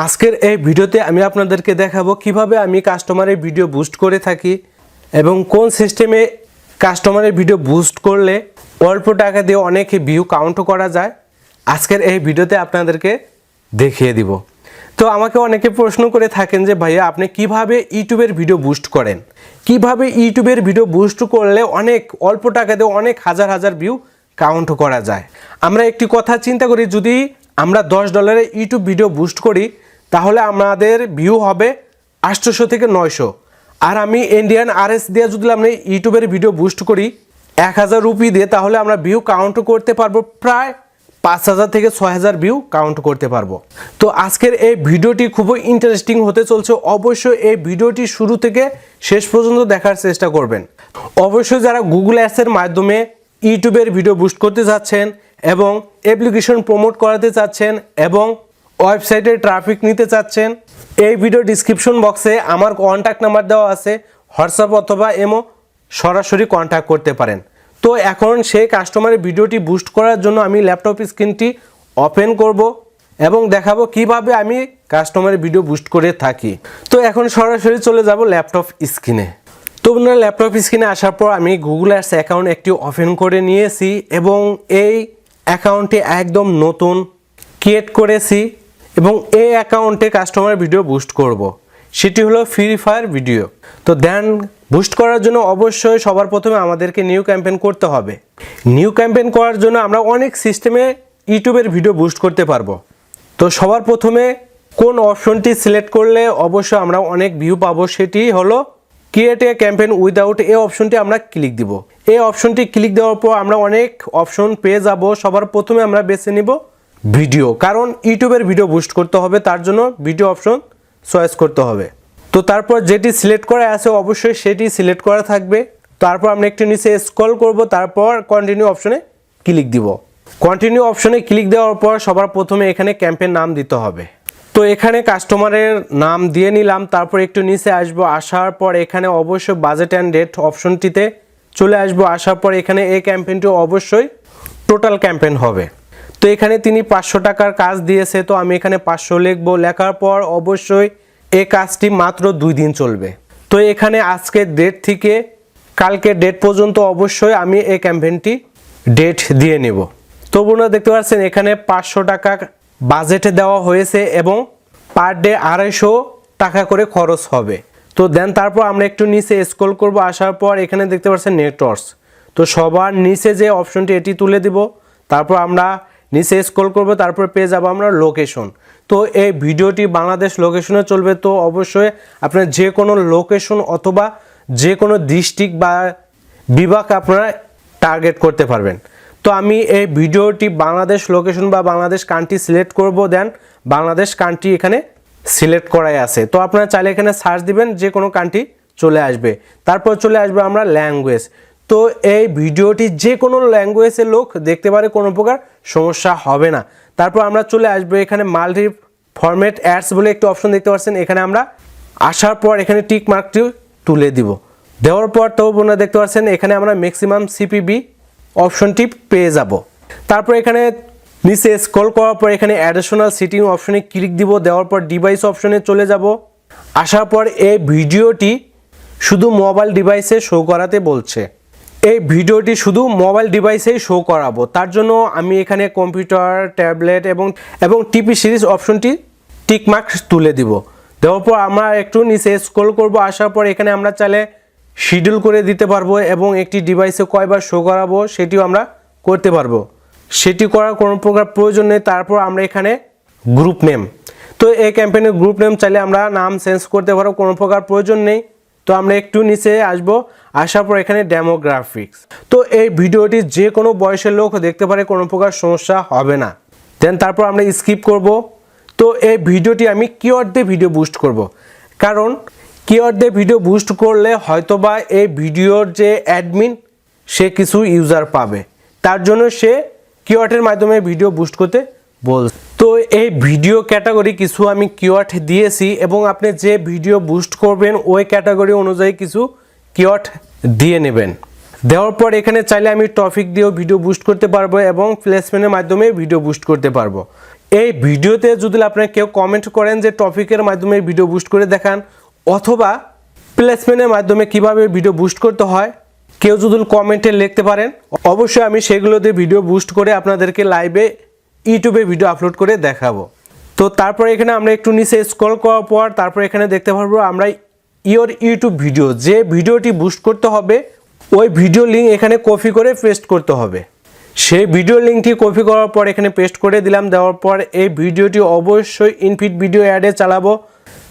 আজকের এই ভিডিওতে আমি আপনাদেরকে দেখাবো কীভাবে আমি কাস্টমারের ভিডিও বুস্ট করে থাকি এবং কোন সিস্টেমে কাস্টমারের ভিডিও বুস্ট করলে অল্প টাকা দিয়ে অনেক ভিউ কাউন্টও করা যায়, আজকের এই ভিডিওতে আপনাদেরকে দেখিয়ে দিব। তো আমাকে অনেকে প্রশ্ন করে থাকেন যে, ভাইয়া, আপনি কীভাবে ইউটিউবের ভিডিও বুস্ট করেন? কীভাবে ইউটিউবের ভিডিও বুস্ট করলে অনেক, অল্প টাকা দিয়ে অনেক হাজার হাজার ভিউ কাউন্ট করা যায়? আমরা একটি কথা চিন্তা করি, যদি আমরা দশ ডলারে ইউটিউব ভিডিও বুস্ট করি তাহলে আমাদের ভিউ হবে আটশোশো থেকে নয়শো। আর আমি ইন্ডিয়ান আরএস দিয়ে যদি আমরা ইউটিউবের ভিডিও বুস্ট করি, এক হাজার রুপি দিয়ে তাহলে আমরা ভিউ কাউন্ট করতে পারব প্রায় পাঁচ হাজার থেকে ছয় হাজার ভিউ কাউন্ট করতে পারব। তো আজকের এই ভিডিওটি খুবই ইন্টারেস্টিং হতে চলছে। অবশ্যই এই ভিডিওটি শুরু থেকে শেষ পর্যন্ত দেখার চেষ্টা করবেন। অবশ্যই যারা গুগল অ্যাডসের মাধ্যমে ইউটিউবের ভিডিও বুস্ট করতে চাচ্ছেন এবং অ্যাপ্লিকেশন প্রমোট করাতে চাচ্ছেন এবং ওয়েবসাইটে ট্রাফিক নিতে চাচ্ছেন, এই ভিডিও ডিসক্রিপশন বক্সে আমার কন্ট্যাক্ট নাম্বার দেওয়া আছে হোয়াটসঅ্যাপ অথবা এমও সরাসরি কন্ট্যাক্ট করতে পারেন। তো এখন সেই কাস্টমারের ভিডিওটি বুস্ট করার জন্য আমি ল্যাপটপ স্ক্রিনটি ওপেন করব এবং দেখাবো কীভাবে আমি কাস্টমারের ভিডিও বুস্ট করে থাকি। তো এখন সরাসরি চলে যাব ল্যাপটপ স্ক্রিনে তো বন্ধুরা ল্যাপটপ স্ক্রিনে আসার পর আমি গুগল অ্যাডস অ্যাকাউন্ট একটি ওপেন করে নিয়েছি এবং এই অ্যাকাউন্টটি একদম নতুন ক্রিয়েট করেছি। এবং এই অ্যাকাউন্টে কাস্টমার ভিডিও বুস্ট করব। সেটি হলো ফ্রি ফায়ার ভিডিও তো দেন বুস্ট করার জন্য অবশ্যই সবার প্রথমে আমাদেরকে নিউ ক্যাম্পেন করতে হবে। নিউ ক্যাম্পেন করার জন্য আমরা অনেক সিস্টেমে ইউটিউবের ভিডিও বুস্ট করতে পারব। তো সবার প্রথমে কোন অপশনটি সিলেক্ট করলে অবশ্যই আমরা অনেক ভিউ পাবো, সেটি হলো ক্রিয়েট এ ক্যাম্পেইন উইদাউট এই অপশনটি আমরা ক্লিক দিব। এই অপশনটি ক্লিক দেওয়ার পর আমরা অনেক অপশন পেয়ে যাব। সবার প্রথমে আমরা বেছে নিব ভিডিও, কারণ ইউটিউবের ভিডিও বুস্ট করতে হবে, তার জন্য ভিডিও অপশন চয়েস করতে হবে। তো তারপর যেটি সিলেক্ট করা আছে, অবশ্যই সেটি সিলেক্ট করা থাকবে। তারপর আমরা একটু নিচে স্ক্রল করব, তারপর কন্টিনিউ অপশনে ক্লিক দিব। কন্টিনিউ অপশনে ক্লিক দেওয়ার পর সবার প্রথমে এখানে ক্যাম্পের নাম দিতে হবে। তো এখানে কাস্টমারের নাম দিয়ে নিলাম, তারপর একটু নিচে আসব, আসার পর এখানে অবশ্যই বাজেট অ্যান্ড ডেট অপশনটিতে চলে আসব, আসার পর এখানে এই ক্যাম্পেনটি অবশ্যই টোটাল ক্যাম্পেন হবে। তো এখানে তিনি পাঁচশো টাকার কাজ দিয়েছে, তো আমি এখানে পাঁচশো লিখব। লেখার পর অবশ্যই এই কাজটি মাত্র দুই দিন চলবে। তো এখানে আজকের ডেট থেকে কালকে ডেট পর্যন্ত অবশ্যই আমি এই ক্যাম্পেইনটি ডেট দিয়ে নেব। তো বোনরা দেখতে পাচ্ছেন, এখানে পাঁচশো টাকা বাজেটে দেওয়া হয়েছে এবং পার ডে আড়াইশো টাকা করে খরচ হবে। তো দেন তারপর আমরা একটু নিচে স্ক্রল করব, আসার পর এখানে দেখতে পাচ্ছেন নেটওয়ার্কস তো সবার নিচে যে অপশনটি এটি তুলে দিব। তারপর আমরা নিচে স্ক্রল করব, তারপর পেয়ে যাব আমরা লোকেশন তো এই ভিডিওটি বাংলাদেশ লোকেশনে চলবে, তো অবশ্যই আপনার যে কোনো লোকেশন অথবা যে কোনো ডিস্ট্রিক্ট বা বিভাগ আপনারা টার্গেট করতে পারবেন। তো আমি এই ভিডিওটি বাংলাদেশ লোকেশন বা বাংলাদেশ কান্ট্রি সিলেক্ট করব দেন বাংলাদেশ কান্ট্রি এখানে সিলেক্ট করাই আছে। তো আপনারা চাইলে এখানে সার্চ দিবেন, যে কোনো কান্ট্রি চলে আসবে। তারপর চলে আসবে আমরা ল্যাঙ্গুয়েজ তো এই ভিডিওটি যে কোনো ল্যাঙ্গুয়েজের লোক দেখতে পারে কোনো প্রকার সমস্যা হবে না। তারপর আমরা চলে আসব এখানে মাল্টি ফরম্যাট অ্যাডস বলে একটি অপশন দেখতে পাচ্ছেন। এখানে আমরা আসার পর এখানে টিক মার্কটি তুলে দিব। দেওয়ার পর তো বোনা দেখতে পাচ্ছেন, এখানে আমরা ম্যাক্সিমাম সিপিবি অপশনটি পেয়ে যাব। তারপর এখানে নিচে স্ক্রল করার পর এখানে অ্যাডিশনাল সিটিং অপশনে ক্লিক দিব। দেওয়ার পর ডিভাইস অপশনে চলে যাব। আসার পর এই ভিডিওটি শুধু মোবাইল ডিভাইসে শো করাতে বলছে। এই ভিডিওটি শুধু মোবাইল ডিভাইসেই শো করাবো। তার জন্য আমি এখানে কম্পিউটার ট্যাবলেট এবং এবং টিপি সিরিজ অপশনটি টিকমার্ক তুলে দিব। দেওয়ার পর আমরা একটু নিচে স্ক্রল করব, আসার পর এখানে আমরা চাইলে শিডিউল করে দিতে পারব এবং একটি ডিভাইসে কয়বার শো করাবো সেটিও আমরা করতে পারব। সেটি করার কোনো প্রকার প্রয়োজন নেই। তারপর আমরা এখানে গ্রুপ নেম তো এই ক্যাম্পেইনের গ্রুপ নেম চাইলে আমরা নাম চেঞ্জ করতে পারব কোনো প্রকার প্রয়োজন নেই। তো আমরা একটু নিচে আসব, আসার পর এখানে ডেমোগ্রাফিক্স তো এই ভিডিওটি যে কোনো বয়সের লোক দেখতে পারে, কোনো প্রকার সমস্যা হবে না। দেন তারপর আমরা স্কিপ করব। তো এই ভিডিওটি আমি কিওয়ার্ড দিয়ে ভিডিও বুস্ট করব? কারণ কিওয়ার্ড দিয়ে ভিডিও বুস্ট করলে হয়তোবা এই ভিডিওর যে অ্যাডমিন সে কিছু ইউজার পাবে। তার জন্য সে কিওয়ার্ডের মাধ্যমে ভিডিও বুস্ট করতে বল। তো এই ভিডিও ক্যাটাগরি কিছু আমি কিওয়ার্ড দিয়েছি এবং আপনি যে ভিডিও বুস্ট করবেন, ওই ক্যাটাগরি অনুযায়ী কিছু কিওয়ার্ড দিয়ে নেবেন। দেওয়ার পর এখানে চাইলে আমি টপিক দিয়েও ভিডিও বুস্ট করতে পারব এবং প্লেসমেন্টের মাধ্যমে ভিডিও বুস্ট করতে পারব। এই ভিডিওতে যদি আপনারা কেউ কমেন্ট করেন যে টপিকের মাধ্যমে ভিডিও বুস্ট করে দেখান, অথবা প্লেসমেন্টের মাধ্যমে কীভাবে ভিডিও বুস্ট করতে হয়, কেউ যদি কমেন্টে লিখতে পারেন, অবশ্যই আমি সেগুলোতে ভিডিও বুস্ট করে আপনাদেরকে লাইভে ইউটিউবে ভিডিও আপলোড করে দেখাবো। তো তারপরে এখানে আমরা একটু নিচে স্ক্রল করার পর তারপর এখানে দেখতে পারব আমরা ইওর ইউটিউব ভিডিও যে ভিডিওটি বুস্ট করতে হবে, ওই ভিডিও লিঙ্ক এখানে কপি করে পেস্ট করতে হবে। সেই ভিডিও লিঙ্কটি কপি করার পর এখানে পেস্ট করে দিলাম, দেওয়ার পর এই ভিডিওটি অবশ্যই ইনফিট ভিডিও অ্যাডে চালাবো।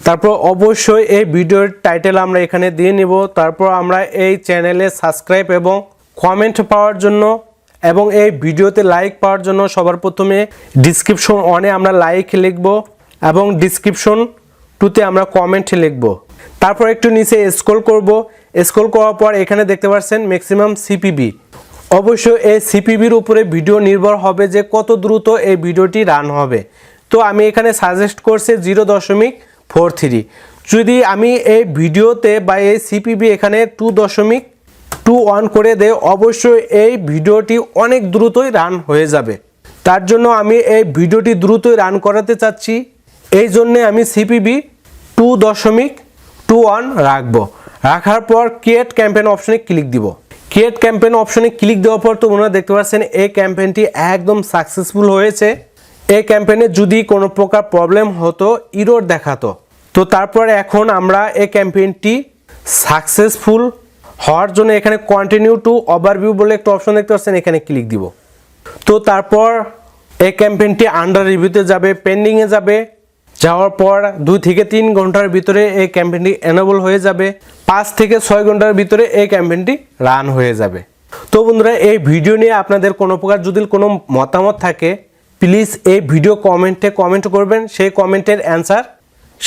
তারপর অবশ্যই এই ভিডিওর টাইটেল আমরা এখানে দিয়ে নিব। তারপর আমরা এই চ্যানেলে সাবস্ক্রাইব এবং কমেন্ট পাওয়ার জন্য এবং এই ভিডিওতে লাইক পাওয়ার জন্য সবার প্রথমে ডিসক্রিপশন অনে আমরা লাইক লিখব এবং ডিসক্রিপশন টুতে আমরা কমেন্ট লিখব। তারপর একটু নিচে স্ক্রল করব। স্ক্রল করার পর এখানে দেখতে পাচ্ছেন ম্যাক্সিমাম সিপিবি অবশ্য এই সিপিবির উপরে ভিডিও নির্ভর হবে যে কত দ্রুত এই ভিডিওটি রান হবে। তো আমি এখানে সাজেস্ট করছি জিরো দশমিক ফোর থ্রি যদি আমি এই ভিডিওতে বা এই সিপিবি এখানে টু দশমিক টু অন করে দেয় অবশ্যই এই ভিডিওটি অনেক দ্রুতই রান হয়ে যাবে। তার জন্য আমি এই ভিডিওটি দ্রুতই রান করাতে চাচ্ছি। এই জন্যে আমি সিপিবি টু দশমিক টু অন রাখব। রাখার পর ক্রিয়েট ক্যাম্পেন অপশনে ক্লিক দিব। ক্রিয়েট ক্যাম্পেন অপশনে ক্লিক দেওয়ার পর তো ওনারা দেখতে পাচ্ছেন এই ক্যাম্পেনটি একদম সাকসেসফুল হয়েছে। এই ক্যাম্পেনে যদি কোনো প্রকার প্রবলেম হতো ইরোর দেখাতো। তো তারপর এখন আমরা এই ক্যাম্পেইনটি সাকসেসফুল হওয়ার জন্য এখানে কন্টিনিউ টু ওভারভিউ বলে একটা অপশন দেখতে পাচ্ছেন, এখানে ক্লিক দিব। তো তারপর এই ক্যাম্পেইনটি আন্ডার রিভিউতে যাবে পেন্ডিংয়ে যাবে। যাওয়ার পর দুই থেকে তিন ঘণ্টার ভিতরে এই ক্যাম্পেইনটি এনেবল হয়ে যাবে। পাঁচ থেকে ছয় ঘণ্টার ভিতরে এই ক্যাম্পেইনটি রান হয়ে যাবে। তো বন্ধুরা, এই ভিডিও নিয়ে আপনাদের কোনো প্রকার যদি কোনো মতামত থাকে প্লিজ এই ভিডিও কমেন্টে কমেন্ট করবেন। সেই কমেন্টের অ্যান্সার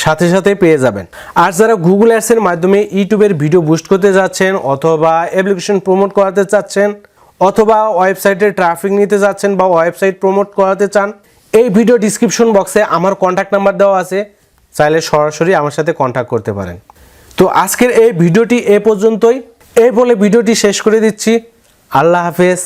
সাথে সাথে পেয়ে যাবেন। আর যারা গুগল অ্যাডসের মাধ্যমে ইউটিউবের ভিডিও বুস্ট করতে যাচ্ছেন অথবা অ্যাপ্লিকেশন প্রমোট করাতে চাচ্ছেন অথবা ওয়েবসাইটে ট্রাফিক নিতে যাচ্ছেন বা ওয়েবসাইট প্রমোট করাতে চান, এই ভিডিও ডিসক্রিপশন বক্সে আমার কন্ট্যাক্ট নাম্বার দেওয়া আছে। চাইলে সরাসরি আমার সাথে কন্ট্যাক্ট করতে পারেন। তো আজকের এই ভিডিওটি এ পর্যন্তই। এই বলে ভিডিওটি শেষ করে দিচ্ছি। আল্লাহ হাফেজ।